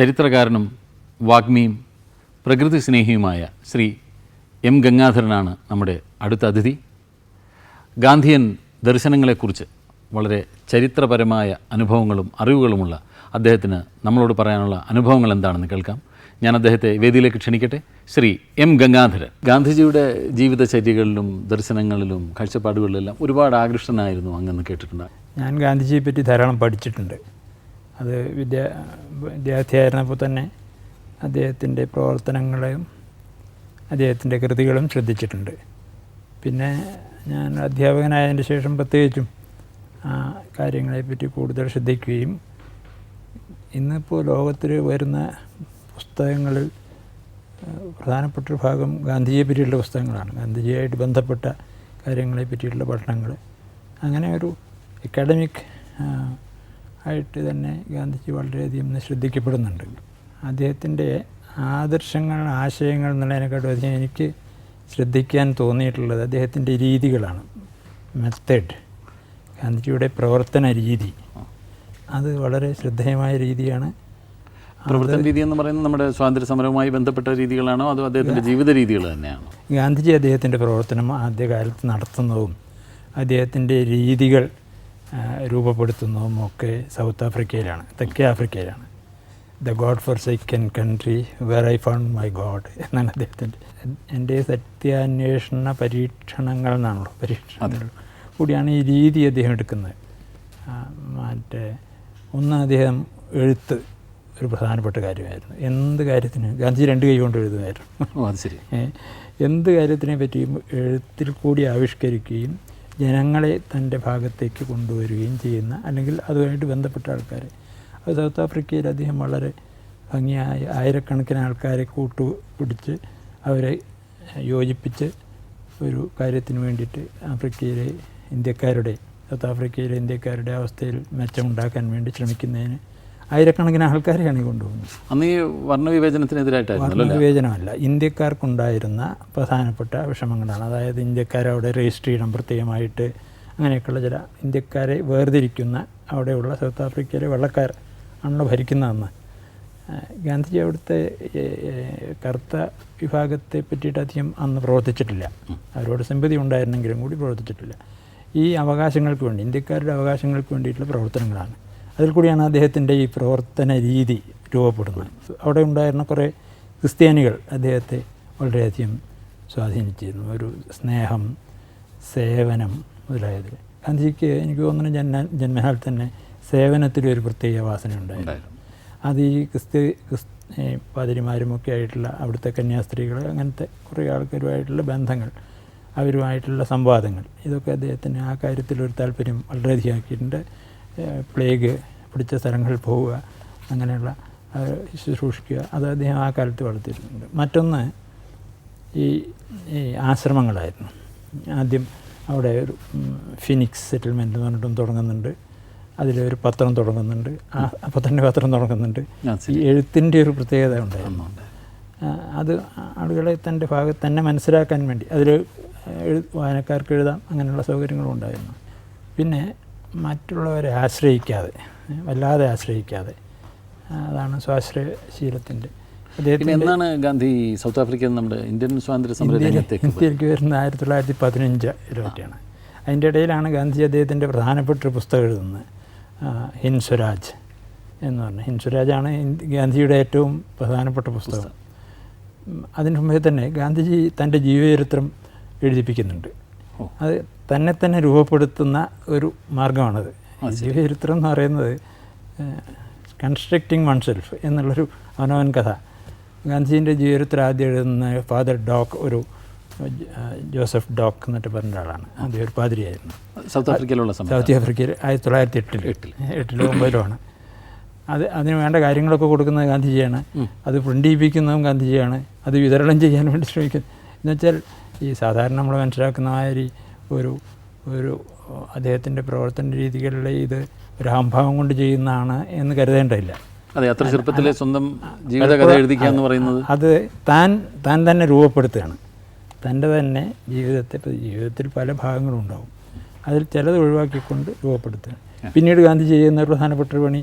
ചരിത്രകാരനും വാഗ്മിയും പ്രകൃതി സ്നേഹിയുമായ ശ്രീ എം ഗംഗാധരനാണ് നമ്മുടെ അടുത്ത അതിഥി. ഗാന്ധിയൻ ദർശനങ്ങളെക്കുറിച്ച് വളരെ ചരിത്രപരമായ അനുഭവങ്ങളും അറിവുകളുമുള്ള അദ്ദേഹത്തിന് നമ്മളോട് പറയാനുള്ള അനുഭവങ്ങൾ എന്താണെന്ന് കേൾക്കാം. ഞാൻ അദ്ദേഹത്തെ വേദിയിലേക്ക് ക്ഷണിക്കട്ടെ. ശ്രീ എം ഗംഗാധരൻ. ഗാന്ധിജിയുടെ ജീവിതചര്യകളിലും ദർശനങ്ങളിലും കാഴ്ചപ്പാടുകളിലെല്ലാം ഒരുപാട് ആകൃഷ്ടനായിരുന്നു അങ്ങെന്ന് കേട്ടിട്ടുണ്ട്. ഞാൻ ഗാന്ധിജിയെ പറ്റി ധാരാളം പഠിച്ചിട്ടുണ്ട്. അത് വിദ്യാ വിദ്യാർത്ഥിയായിരുന്നപ്പോൾ തന്നെ അദ്ദേഹത്തിന്റെ പ്രവർത്തനങ്ങളെയും അദ്ദേഹത്തിന്റെ കൃതികളും ശ്രദ്ധിച്ചിട്ടുണ്ട്. പിന്നെ ഞാൻ അധ്യാപകനായതിന് ശേഷം പ്രത്യേകിച്ചും ആ കാര്യങ്ങളെപ്പറ്റി കൂടുതൽ ശ്രദ്ധിക്കുകയും ഇന്നിപ്പോൾ ലോകത്തിൽ വരുന്ന പുസ്തകങ്ങളിൽ പ്രധാനപ്പെട്ട ഭാഗം ഗാന്ധിജിയെ പറ്റിയുള്ള പുസ്തകങ്ങളാണ്. ഗാന്ധിജിയായിട്ട് ബന്ധപ്പെട്ട കാര്യങ്ങളെ പറ്റിയുള്ള പഠനങ്ങൾ. അങ്ങനെ ഒരു അക്കാഡമിക് ആയിട്ട് തന്നെ ഗാന്ധിജി വളരെയധികം ഇന്ന് ശ്രദ്ധിക്കപ്പെടുന്നുണ്ട്. അദ്ദേഹത്തിന്റെ ആദർശങ്ങൾ ആശയങ്ങൾ എന്നുള്ളതിനെക്കാട്ടും അധികം എനിക്ക് ശ്രദ്ധിക്കാൻ തോന്നിയിട്ടുള്ളത് അദ്ദേഹത്തിന്റെ രീതികളാണ്. മെത്തേഡ് ഗാന്ധിജിയുടെ പ്രവർത്തന രീതി. അത് വളരെ ശ്രദ്ധേയമായ രീതിയാണ്. പ്രവർത്തന രീതി എന്ന് പറയുന്നത് നമ്മുടെ സ്വാതന്ത്ര്യ സമരവുമായി ബന്ധപ്പെട്ട രീതികളാണോ അതോ അദ്ദേഹത്തിന്റെ ജീവിത രീതികൾ തന്നെയാണോ? ഗാന്ധിജി അദ്ദേഹത്തിന്റെ പ്രവർത്തനം ആദ്യകാലത്ത് നടത്തുന്നതും അദ്ദേഹത്തിന്റെ രീതികൾ രൂപപ്പെടുത്തുന്നതും ഒക്കെ സൗത്ത് ആഫ്രിക്കയിലാണ് തെക്കേ ആഫ്രിക്കയിലാണ്. The God for second country where I found my God എന്നാണ് അദ്ദേഹത്തിന്റെ എന്റെ സത്യാന്വേഷണ പരീക്ഷണങ്ങൾ എന്നാണല്ലോ പരീക്ഷണങ്ങൾ. കൂടിയാണ് ഈ രീതി അദ്ദേഹം എടുക്കുന്നത്. മറ്റേ ഒന്ന് അദ്ദേഹം എഴുത്ത് ഒരു പ്രധാനപ്പെട്ട കാര്യമായിരുന്നു. എന്ത് കാര്യത്തിന് ഗാന്ധി രണ്ട് കൈ കൊണ്ട് എഴുതുമായിരുന്നു അത് ശരി. എന്ത് കാര്യത്തിനെ പറ്റിയും എഴുത്തിൽ കൂടി ആവിഷ്കരിക്കുകയും ജനങ്ങളെ തന്റെ ഭാഗത്തേക്ക് കൊണ്ടുവരികയും ചെയ്യുന്ന അല്ലെങ്കിൽ അതുമായിട്ട് ബന്ധപ്പെട്ട ആൾക്കാർ അത് സൗത്ത് ആഫ്രിക്കയിൽ അദ്ദേഹം വളരെ ഭംഗിയായി ആയിരക്കണക്കിന് ആൾക്കാരെ കൂട്ടുപിടിച്ച് അവരെ യോജിപ്പിച്ച് ഒരു കാര്യത്തിന് വേണ്ടിയിട്ട് ആഫ്രിക്കയിലെ ഇന്ത്യക്കാരുടെ സൗത്ത് ആഫ്രിക്കയിലെ ഇന്ത്യക്കാരുടെ അവസ്ഥയിൽ മെച്ചമുണ്ടാക്കാൻ വേണ്ടി ശ്രമിക്കുന്നതിന് ആയിരക്കണക്കിന് ആൾക്കാരെയാണ് ഈ കൊണ്ടുപോകുന്നത്. അന്ന് ഈ വർണവിവേചനമല്ല. ഇന്ത്യക്കാർക്കുണ്ടായിരുന്ന പ്രധാനപ്പെട്ട വിഷമങ്ങളാണ്. അതായത് ഇന്ത്യക്കാരവിടെ രജിസ്റ്റർ ചെയ്യണം പ്രത്യേകമായിട്ട്. അങ്ങനെയൊക്കെയുള്ള ചില ഇന്ത്യക്കാരെ വേർതിരിക്കുന്ന അവിടെയുള്ള സൗത്ത് ആഫ്രിക്കയിലെ വെള്ളക്കാർ ആണല്ലോ ഭരിക്കുന്നതെന്ന്. ഗാന്ധിജി അവിടുത്തെ കറുത്ത വിഭാഗത്തെ പറ്റിയിട്ട് അധികം അന്ന് പ്രവർത്തിച്ചിട്ടില്ല. അവരോട് സിമ്പതി ഉണ്ടായിരുന്നെങ്കിലും കൂടി പ്രവർത്തിച്ചിട്ടില്ല. ഈ അവകാശങ്ങൾക്ക് വേണ്ടി ഇന്ത്യക്കാരുടെ അവകാശങ്ങൾക്ക് വേണ്ടിയിട്ടുള്ള പ്രവർത്തനങ്ങളാണ്. അതിൽ കൂടിയാണ് അദ്ദേഹത്തിന്റെ ഈ പ്രവർത്തന രീതി രൂപപ്പെടുന്നത്. അവിടെ ഉണ്ടായിരുന്ന കുറേ ക്രിസ്ത്യാനികൾ അദ്ദേഹത്തെ വളരെയധികം സ്വാധീനിച്ചിരുന്നു. ഒരു സ്നേഹം സേവനം മുതലായതിൽ ഗാന്ധിജിക്ക് എനിക്ക് തോന്നുന്നു ജന്മ ജന്മനാൽ തന്നെ സേവനത്തിലൊരു പ്രത്യേക വാസന ഉണ്ടായിരുന്നു. അത് ഈ ക്രിസ്ത്യ ക്രിസ് പാതിരിമാരുമൊക്കെ ആയിട്ടുള്ള അവിടുത്തെ കന്യാസ്ത്രീകൾ അങ്ങനത്തെ കുറേ ആൾക്കാരുമായിട്ടുള്ള ബന്ധങ്ങൾ അവരുമായിട്ടുള്ള സംവാദങ്ങൾ ഇതൊക്കെ അദ്ദേഹത്തിന് ആ കാര്യത്തിലൊരു താല്പര്യം വളരെയധികം ആക്കിയിട്ടുണ്ട്. പ്ലേഗ് പിടിച്ച സ്ഥലങ്ങളിൽ പോവുക അങ്ങനെയുള്ള ശുശ്രൂഷിക്കുക. അത് അദ്ദേഹം ആ കാലത്ത് വളർത്തിയിട്ടുണ്ട്. മറ്റൊന്ന് ഈ ഈ ആശ്രമങ്ങളായിരുന്നു. ആദ്യം അവിടെ ഒരു ഫിനിക്സ് സെറ്റിൽമെന്റ് എന്ന് പറഞ്ഞിട്ടും തുടങ്ങുന്നുണ്ട്. അതിലൊരു പത്രം തുടങ്ങുന്നുണ്ട്. ആ അപ്പോൾ തന്നെ പത്രം തുടങ്ങുന്നുണ്ട്. ഈ എഴുത്തിന്റെ ഒരു പ്രത്യേകത ഉണ്ടായിരുന്നു. അത് ആളുകളെ തന്റെ ഭാഗത്ത് തന്നെ മനസ്സിലാക്കാൻ വേണ്ടി അതിൽ എഴു വായനക്കാർക്ക് എഴുതാം അങ്ങനെയുള്ള സൗകര്യങ്ങളും ഉണ്ടായിരുന്നു. പിന്നെ മറ്റുള്ളവരെ ആശ്രയിക്കാതെ വല്ലാതെ ആശ്രയിക്കാതെ. അതാണ് സ്വാശ്രയശീലത്തിന്റെ. പിന്നെ അദ്ദേഹത്തിന് എന്നാണ് ഗാന്ധി സൗത്ത് ആഫ്രിക്കയിൽ നമ്മുടെ ഇന്ത്യൻ സ്വാതന്ത്ര്യ സമര ഇന്ത്യയിലേക്ക് വരുന്ന ആയിരത്തി തൊള്ളായിരത്തി പതിനഞ്ച് ഇരുപത്തിയാണ്. അതിന്റെ ഇടയിലാണ് ഗാന്ധി അദ്ദേഹത്തിന്റെ പ്രധാനപ്പെട്ട ഒരു പുസ്തകം എഴുതുന്നത്. ഹിൻസ്വരാജ് എന്ന് പറഞ്ഞു. ഹിൻസ്വരാജാണ് ഗാന്ധിയുടെ ഏറ്റവും പ്രധാനപ്പെട്ട പുസ്തകം. അതിന് മുമ്പേ തന്നെ ഗാന്ധിജി തന്റെ ജീവചരിത്രം എഴുതിപ്പിക്കുന്നുണ്ട്. അത് തന്നെ തന്നെ രൂപപ്പെടുത്തുന്ന ഒരു മാർഗമാണത് ജീവചരിത്രം എന്ന് പറയുന്നത് കൺസ്ട്രക്റ്റിംഗ് വൺസെൽഫ് എന്നുള്ളൊരു അവനവൻ കഥ. ഗാന്ധിജീന്റെ ജീവചരിത്രം ആദ്യം എഴുതുന്ന ഫാദർ ഡോക്ക് ഒരു ജോസഫ് ഡോക്ക് എന്നിട്ട് പറഞ്ഞ ആളാണ് അദ്ദേഹം ഒരു പാതിരിയായിരുന്നു. സൗത്ത് ആഫ്രിക്കയിലുള്ള സൗത്ത് ആഫ്രിക്കയിൽ ആയിരത്തി തൊള്ളായിരത്തി എട്ടിൽ എട്ടിൽ. എട്ടിലും ഒമ്പതിലുമാണ് അത് അതിന് വേണ്ട കാര്യങ്ങളൊക്കെ കൊടുക്കുന്നത് ഗാന്ധിജിയാണ്. അത് പ്രിന്റ് ചെയ്യിപ്പിക്കുന്നതും ഗാന്ധിജിയാണ്. അത് വിതരണം ചെയ്യാൻ വേണ്ടി ശ്രമിക്കുന്നത്. എന്നുവെച്ചാൽ ഈ സാധാരണ നമ്മൾ മനസ്സിലാക്കുന്ന മാതിരി ഒരു ഒരു അദ്ദേഹത്തിന്റെ പ്രവർത്തന രീതികളിലെ ഇത് ഒരു അഹംഭാവം കൊണ്ട് ചെയ്യുന്നതാണ് എന്ന് കരുതേണ്ടതില്ല. അതെ അത്ര ചെറുപ്പത്തിലെ സ്വന്തം ജീവിതകഥ എഴുതിക്കുക എന്ന് പറയുന്നത്. അത് താൻ താൻ തന്നെ രൂപപ്പെടുത്തുകയാണ്. തന്റെ തന്നെ ജീവിതത്തെ ജീവിതത്തിൽ പല ഭാഗങ്ങളും ഉണ്ടാവും. അതിൽ ചിലത് ഒഴിവാക്കിക്കൊണ്ട് രൂപപ്പെടുത്തുക പിന്നീട് ഗാന്ധി ചെയ്യുന്ന പ്രധാനപ്പെട്ട ഒരു പണി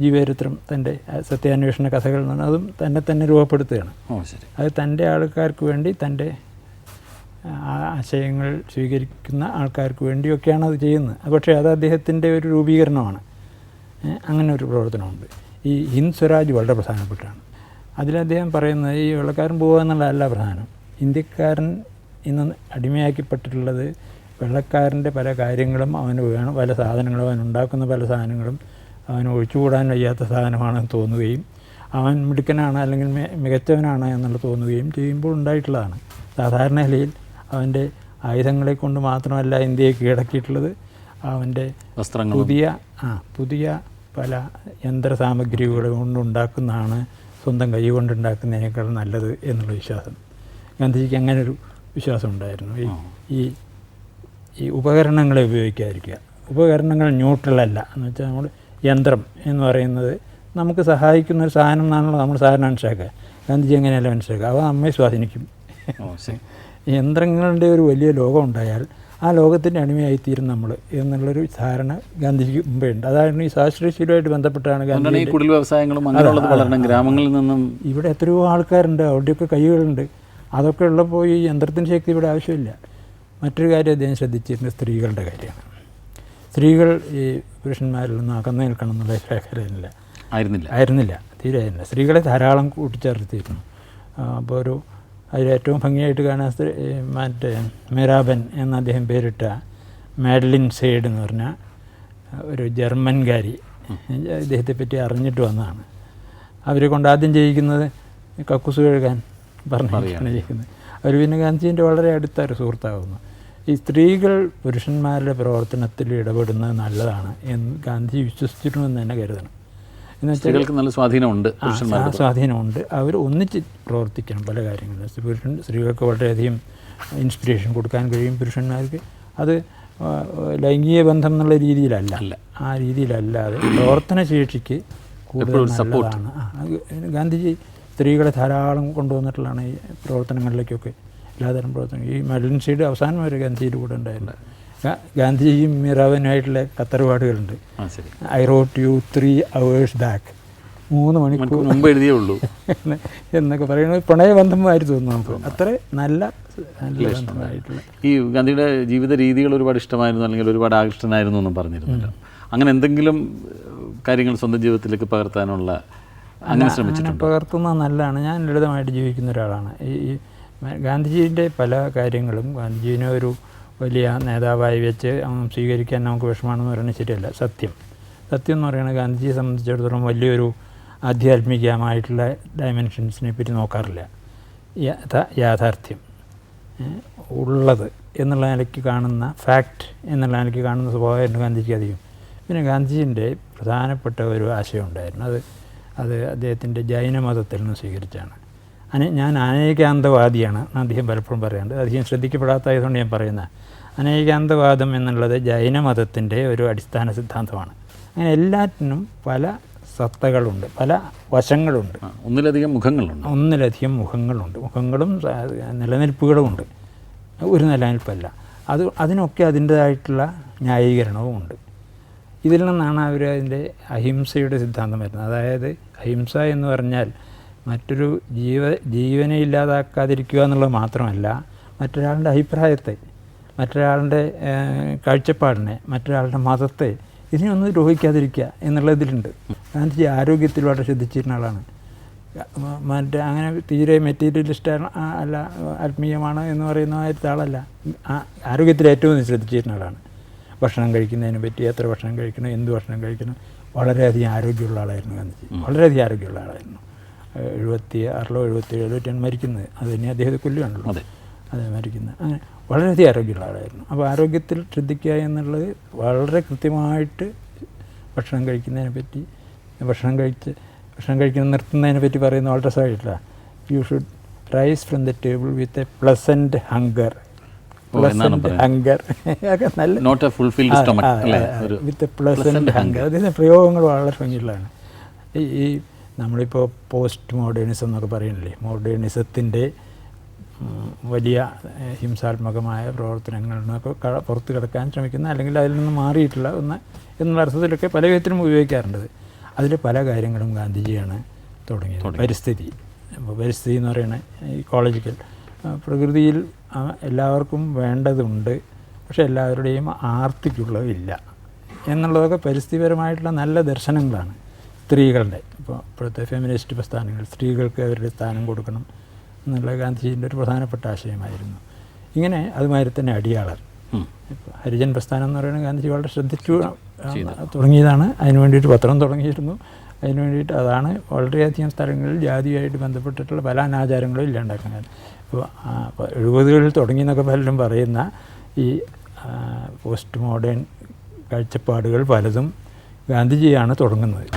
ജീവചരിത്രം തന്റെ സത്യാന്വേഷണ കഥകൾ എന്ന് പറഞ്ഞാൽ അതും തന്നെ തന്നെ രൂപപ്പെടുത്തുകയാണ്. അത് തന്റെ ആൾക്കാർക്ക് വേണ്ടി തന്റെ ആ, ആശയങ്ങൾ സ്വീകരിക്കുന്ന ആൾക്കാർക്ക് വേണ്ടിയൊക്കെയാണ് അത് ചെയ്യുന്നത്. പക്ഷേ അത് അദ്ദേഹത്തിന്റെ ഒരു രൂപീകരണമാണ്. അങ്ങനെ ഒരു പ്രവർത്തനമുണ്ട്. ഈ ഹിന്ദ് സ്വരാജ് വളരെ പ്രധാനപ്പെട്ടാണ്. അതിൽ അദ്ദേഹം പറയുന്നത് ഈ വെള്ളക്കാരൻ പോകുക എന്നുള്ളതല്ല പ്രധാനം. ഇന്ത്യക്കാരൻ ഇന്ന് അടിമയാക്കിപ്പെട്ടിട്ടുള്ളത് വെള്ളക്കാരന്റെ പല കാര്യങ്ങളും അവന് വേണം പല സാധനങ്ങളും അവൻ ഉണ്ടാക്കുന്ന പല സാധനങ്ങളും അവന് ഒഴിച്ചുകൂടാൻ വയ്യാത്ത സാധനമാണെന്ന് തോന്നുകയും അവൻ മിടുക്കനാണ് അല്ലെങ്കിൽ മികച്ചവനാണ് എന്നുള്ളത് തോന്നുകയും ചെയ്യുമ്പോൾ ഉണ്ടായിട്ടുള്ളതാണ്. സാധാരണ നിലയിൽ അവന്റെ ആയുധങ്ങളെ കൊണ്ട് മാത്രമല്ല ഇന്ത്യയെ കീഴടക്കിയിട്ടുള്ളത്. അവന്റെ വസ്ത്രങ്ങൾ പുതിയ ആ പുതിയ പല യന്ത്ര സാമഗ്രികൾ കൊണ്ടുണ്ടാക്കുന്നതാണ് സ്വന്തം കൈ കൊണ്ടുണ്ടാക്കുന്നതിനേക്കാൾ നല്ലത് എന്നുള്ള വിശ്വാസം. ഗാന്ധിജിക്ക് അങ്ങനെ ഒരു വിശ്വാസം ഉണ്ടായിരുന്നു. ഈ ഈ ഈ ഉപകരണങ്ങളെ ഉപയോഗിക്കാതിരിക്കുക. ഉപകരണങ്ങൾ ന്യൂട്രലല്ല എന്ന് വെച്ചാൽ നമ്മൾ യന്ത്രം എന്ന് പറയുന്നത് നമുക്ക് സഹായിക്കുന്ന ഒരു സാധനം എന്നാണല്ലോ നമ്മൾ സാധാരണ മനസ്സിലാക്കുക ഗാന്ധിജി എങ്ങനെയല്ല മനസ്സിലാക്കുക അവ നമ്മെ സ്വാധീനിക്കും. യന്ത്രങ്ങളുടെ ഒരു വലിയ ലോകം ഉണ്ടായാൽ ആ ലോകത്തിന്റെ അടിമയായിത്തീരും നമ്മൾ എന്നുള്ളൊരു ധാരണ ഗാന്ധിജിക്ക് മുമ്പേ ഉണ്ട്. അതായിരുന്നു ഈ ശാസ്ത്രീയശീലമായിട്ട് ബന്ധപ്പെട്ടാണ് ഗാന്ധി കുടിൽ വ്യവസായങ്ങളും വളരണം. ഗ്രാമങ്ങളിൽ നിന്നും ഇവിടെ എത്രയോ ആൾക്കാരുണ്ട് അവിടെയൊക്കെ കൈകളുണ്ട്. അതൊക്കെ ഉള്ളപ്പോൾ ഈ യന്ത്രത്തിന്റെ ശക്തി ഇവിടെ ആവശ്യമില്ല. മറ്റൊരു കാര്യം അദ്ദേഹം ശ്രദ്ധിച്ചിരുന്നത് സ്ത്രീകളുടെ കാര്യമാണ്. സ്ത്രീകൾ ഈ പുരുഷന്മാരിൽ നിന്ന് അകന്നു നിൽക്കണം എന്നുള്ള ശേഖരമില്ല. ആയിരുന്നില്ല. ആയിരുന്നില്ല. തീരെ ആയിരുന്നില്ല. സ്ത്രീകളെ ധാരാളം കൂട്ടിച്ചേർത്തിരുന്നു. അപ്പോൾ ഒരു അതിലേറ്റവും ഭംഗിയായിട്ട് കാണാൻ മറ്റേ മെറാബൻ എന്ന അദ്ദേഹം പേരിട്ട മാഡലിൻ സെയ്ഡ് എന്ന് പറഞ്ഞ ഒരു ജർമ്മൻകാരി. ഇദ്ദേഹത്തെ പറ്റി അറിഞ്ഞിട്ട് വന്നതാണ്. അവരെ കൊണ്ട് ആദ്യം ചെയ്യിക്കുന്നത് കക്കുസ് കഴുകാൻ പറഞ്ഞാണ് ചെയ്യുന്നത് അവർ പിന്നെ ഗാന്ധിജിന്റെ വളരെ അടുത്ത ഒരു സുഹൃത്താകുന്നു. ഈ സ്ത്രീകൾ പുരുഷന്മാരുടെ പ്രവർത്തനത്തിൽ ഇടപെടുന്നത് നല്ലതാണ് എന്ന് ഗാന്ധിജി വിശ്വസിച്ചിട്ടുണ്ടെന്ന് തന്നെ കരുതണം. സ്ത്രീകൾക്ക് നല്ല സ്വാധീനമുണ്ട് സ്വാധീനമുണ്ട്. അവർ ഒന്നിച്ച് പ്രവർത്തിക്കണം പല കാര്യങ്ങളും. പുരുഷൻ സ്ത്രീകൾക്ക് വളരെയധികം ഇൻസ്പിറേഷൻ കൊടുക്കാൻ കഴിയും പുരുഷന്മാർക്ക്. അത് ലൈംഗിക ബന്ധം എന്നുള്ള രീതിയിലല്ല. അല്ല. ആ രീതിയിലല്ലാതെ പ്രവർത്തന ശേഷിക്ക് കൂടുതൽ സപ്പോർട്ടാണ്. നല്ലതാണ്. ഗാന്ധിജി സ്ത്രീകളെ ധാരാളം കൊണ്ടുവന്നിട്ടുള്ളതാണ് ഈ പ്രവർത്തനങ്ങളിലേക്കൊക്കെ എല്ലാതരം പ്രവർത്തനം ഈ മെഡലിൻ സീഡ് അവസാനം വരെ ഗാന്ധിജിയുടെ കൂടെ ഗാ- ഗാന്ധിജിയും മീറാവനുമായിട്ടുള്ള കത്തറുപാടുകളുണ്ട് I wrote you three hours back മൂന്ന് മണിക്കൂർ. മുമ്പ് എഴുതിയേ ഉള്ളൂ. എന്ന് എന്നൊക്കെ പറയുന്നത് പ്രണയബന്ധമായിട്ട് തോന്നുന്നു നമുക്ക്. അത്ര നല്ല നല്ല ഈ ഗാന്ധിയുടെ ജീവിത രീതികൾ ഒരുപാട് ഇഷ്ടമായിരുന്നു അല്ലെങ്കിൽ ഒരുപാട് ആകൃഷ്ടനായിരുന്നു എന്നും പറഞ്ഞിരുന്നല്ലോ. അങ്ങനെ എന്തെങ്കിലും കാര്യങ്ങൾ സ്വന്തം ജീവിതത്തിലേക്ക് പകർത്താനുള്ള അങ്ങനെ ശ്രമിച്ചിട്ടുണ്ട്? പകർത്തുന്ന നല്ലതാണ്. ഞാൻ ലളിതമായിട്ട് ജീവിക്കുന്ന ഒരാളാണ്. ഈ ഗാന്ധിജീന്റെ പല കാര്യങ്ങളും ഗാന്ധിജീനെ ഒരു വലിയ നേതാവായി വെച്ച് സ്വീകരിക്കാൻ നമുക്ക് വിഷമാണെന്ന് പറയുന്നത് സത്യം. സത്യം എന്ന് പറയുന്നത് ഗാന്ധിജിയെ സംബന്ധിച്ചിടത്തോളം വലിയൊരു ആധ്യാത്മികമായിട്ടുള്ള ഡയമെൻഷൻസിനെ പറ്റി നോക്കാറില്ല. യഥാ യാഥാർത്ഥ്യം. ഉള്ളത് എന്നുള്ള നിലയ്ക്ക് കാണുന്ന ഫാക്റ്റ് എന്നുള്ള നിലയ്ക്ക് കാണുന്ന സ്വഭാവമായിരുന്നു ഗാന്ധിജിക്ക് അധികം. പിന്നെ ഗാന്ധിജിന്റെ പ്രധാനപ്പെട്ട ഒരു ആശയം ഉണ്ടായിരുന്നു. അത് അത് അദ്ദേഹത്തിന്റെ ജൈനമതത്തിൽ നിന്ന് സ്വീകരിച്ചാണ്. അനെ ഞാൻ അനേകാന്തവാദിയാണ് അദ്ദേഹം പലപ്പോഴും പറയാറുണ്ട്. അധികം ശ്രദ്ധിക്കപ്പെടാത്തതുകൊണ്ട് ഞാൻ പറയുന്നത് അനേകാന്തവാദം എന്നുള്ളത് ജൈനമതത്തിന്റെ ഒരു അടിസ്ഥാന സിദ്ധാന്തമാണ്. അങ്ങനെ എല്ലാറ്റിനും പല സത്തകളുണ്ട് പല വശങ്ങളുണ്ട്. ഒന്നിലധികം മുഖങ്ങളുണ്ട്. ഒന്നിലധികം മുഖങ്ങളുണ്ട്. മുഖങ്ങളും നിലനിൽപ്പുകളുമുണ്ട്. ഒരു നിലനിൽപ്പല്ല. അത് അതിനൊക്കെ അതിന്റേതായിട്ടുള്ള ന്യായീകരണവും ഉണ്ട്. ഇതിൽ നിന്നാണ് അവർ അതിന്റെ അഹിംസയുടെ സിദ്ധാന്തം വരുന്നത്. അതായത് അഹിംസ എന്ന് പറഞ്ഞാൽ മറ്റൊരു ജീവ ജീവനെ ഇല്ലാതാക്കാതിരിക്കുക എന്നുള്ളത് മാത്രമല്ല മറ്റൊരാളുടെ അഭിപ്രായത്തെ മറ്റൊരാളുടെ കാഴ്ചപ്പാടിനെ മറ്റൊരാളുടെ മതത്തെ ഇതിനൊന്നും ദ്രോഹിക്കാതിരിക്കുക എന്നുള്ളതിലുണ്ട് ഗാന്ധിജി ആരോഗ്യത്തിൽ വളരെ ശ്രദ്ധിച്ചിരുന്ന ആളാണ്. മറ്റേ അങ്ങനെ തീരെ മെറ്റീരിയലിസ്റ്റ് അല്ല ആത്മീയമാണ് എന്ന് പറയുന്ന മാതിരത്തെ ആളല്ല. ആ- ആരോഗ്യത്തിൽ ഏറ്റവും ശ്രദ്ധിച്ചിരുന്ന ആളാണ്. ഭക്ഷണം കഴിക്കുന്നതിനെ പറ്റി എത്ര ഭക്ഷണം കഴിക്കണം എന്ത് ഭക്ഷണം കഴിക്കണം വളരെയധികം ആരോഗ്യമുള്ള ആളായിരുന്നു ഗാന്ധിജി. വളരെയധികം ആരോഗ്യമുള്ള ആളായിരുന്നു. എഴുപത്തി ആറിലോ എഴുപത്തി ഒക്കെയാണ് മരിക്കുന്നത്. അത് തന്നെ അദ്ദേഹത്തെ കൊല്ലുകയാണല്ലോ. അതെ. അതെ മരിക്കുന്നത്. അങ്ങനെ വളരെയധികം ആരോഗ്യമുള്ള ആളായിരുന്നു. അപ്പോൾ ആരോഗ്യത്തിൽ ശ്രദ്ധിക്കുക എന്നുള്ളത് വളരെ കൃത്യമായിട്ട് ഭക്ഷണം കഴിക്കുന്നതിനെ പറ്റി ഭക്ഷണം കഴിച്ച് ഭക്ഷണം കഴിക്കുന്ന നിർത്തുന്നതിനെ പറ്റി പറയുന്ന വളരെ സഹായിട്ടില്ല you should rise from the table with a pleasant hunger. Hunger നല്ല വിത്ത് പ്ലസന്റ് ഹങ്കർ അതിന്റെ പ്രയോഗങ്ങൾ വളരെ ഭംഗിയുള്ളതാണ്. ഈ നമ്മളിപ്പോൾ പോസ്റ്റ് മോഡേണിസം എന്നൊക്കെ പറയുന്നില്ലേ? മോഡേണിസത്തിന്റെ വലിയ ഹിംസാത്മകമായ പ്രവർത്തനങ്ങളിൽ നിന്നൊക്കെ പുറത്ത് കിടക്കാൻ ശ്രമിക്കുന്ന അല്ലെങ്കിൽ അതിൽ നിന്ന് മാറിയിട്ടുള്ള ഒന്ന് എന്നുള്ള അർത്ഥത്തിലൊക്കെ പല വിധത്തിലും ഉപയോഗിക്കാറുണ്ട്. അതിൽ പല കാര്യങ്ങളും ഗാന്ധിജിയാണ് തുടങ്ങിയത്. പരിസ്ഥിതി. പരിസ്ഥിതി എന്ന് പറയുന്നത് ഈ കോളേജിക്കൽ പ്രകൃതിയിൽ എല്ലാവർക്കും വേണ്ടതുണ്ട് പക്ഷേ എല്ലാവരുടെയും ആർത്തിക്കുള്ളതില്ല എന്നുള്ളതൊക്കെ പരിസ്ഥിതിപരമായിട്ടുള്ള നല്ല ദർശനങ്ങളാണ്. സ്ത്രീകളുടെ ഇപ്പോൾ ഇപ്പോഴത്തെ ഫെമിനിസ്റ്റ് പ്രസ്ഥാനങ്ങൾ സ്ത്രീകൾക്ക് അവരുടെ സ്ഥാനം കൊടുക്കണം എന്നുള്ള ഗാന്ധിജീന്റെ ഒരു പ്രധാനപ്പെട്ട ആശയമായിരുന്നു. ഇങ്ങനെ അതുമാതിരി തന്നെ അടിയാളർ. ഇപ്പോൾ ഹരിജൻ പ്രസ്ഥാനം എന്ന് പറയുന്നത് ഗാന്ധിജി വളരെ ശ്രദ്ധിച്ചു തുടങ്ങിയതാണ്. അതിന് വേണ്ടിയിട്ട് പത്രം തുടങ്ങിയിരുന്നു. അതിന് വേണ്ടിയിട്ട് അതാണ് വളരെയധികം സ്ഥലങ്ങളിൽ ജാതിയായിട്ട് ബന്ധപ്പെട്ടിട്ടുള്ള പല അനാചാരങ്ങളും ഇല്ലാണ്ടാക്കാൻ ഇപ്പോൾ എഴുപതുകളിൽ തുടങ്ങി എന്നൊക്കെ പലരും പറയുന്ന ഈ പോസ്റ്റ് മോഡേൺ കാഴ്ചപ്പാടുകൾ പലതും ഗാന്ധിജിയാണ് തുടങ്ങുന്നത്.